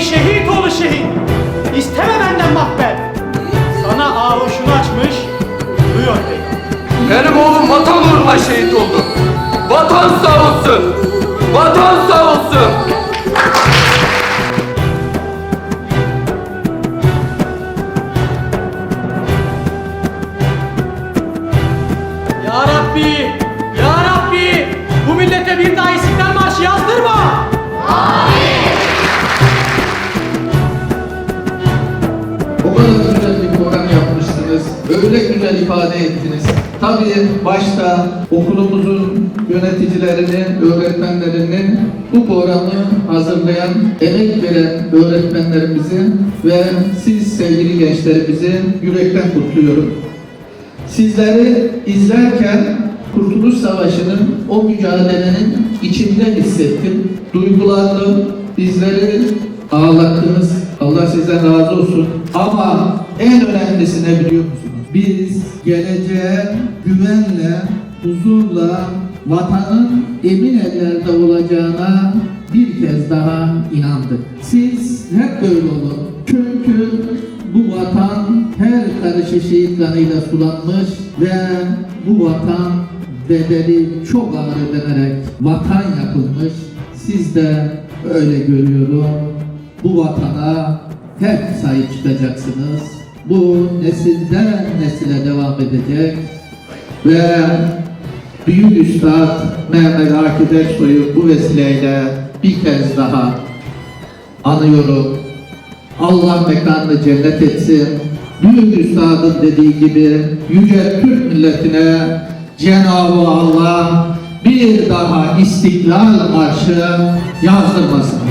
Ey şehit oğlu şehit! İsteme benden mahber! Sana avuşunu açmış, duyuyor bey. Benim oğlum vatan uğruna şehit oldu. Vatan sağ olsun. Vatan sağ olsun. Ya Rabbi! Ya Rabbi! Bu millete bir daha Öyle güzel ifade ettiniz. Tabii başta okulumuzun yöneticilerini, öğretmenlerini bu programı hazırlayan, emek veren öğretmenlerimizi ve siz sevgili gençlerimizi yürekten kutluyorum. Sizleri izlerken Kurtuluş Savaşı'nın o mücadelenin içinde hissettim. Duygulandım. Bizleri ağlattınız. Allah sizden razı olsun. Ama en önemlisi ne biliyor musunuz? Biz geleceğe güvenle, huzurla, vatanın emin ellerde olacağına bir kez daha inandık. Siz hep böyle olun. Çünkü bu vatan her karışı şehit kanıyla sulanmış ve bu vatan bedeli çok ağır ödenerek vatan yapılmış. Siz de öyle görüyorum. Bu vatana hep sahip çıkacaksınız. Bu nesilden nesile devam edecek ve Büyük Üstad Mehmet Akif Ersoy'u bu vesileyle bir kez daha anıyorum. Allah mekanını cennet etsin. Büyük Üstad'ın dediği gibi yüce Türk milletine Cenab-ı Allah bir daha istiklal marşı yazdırmasın.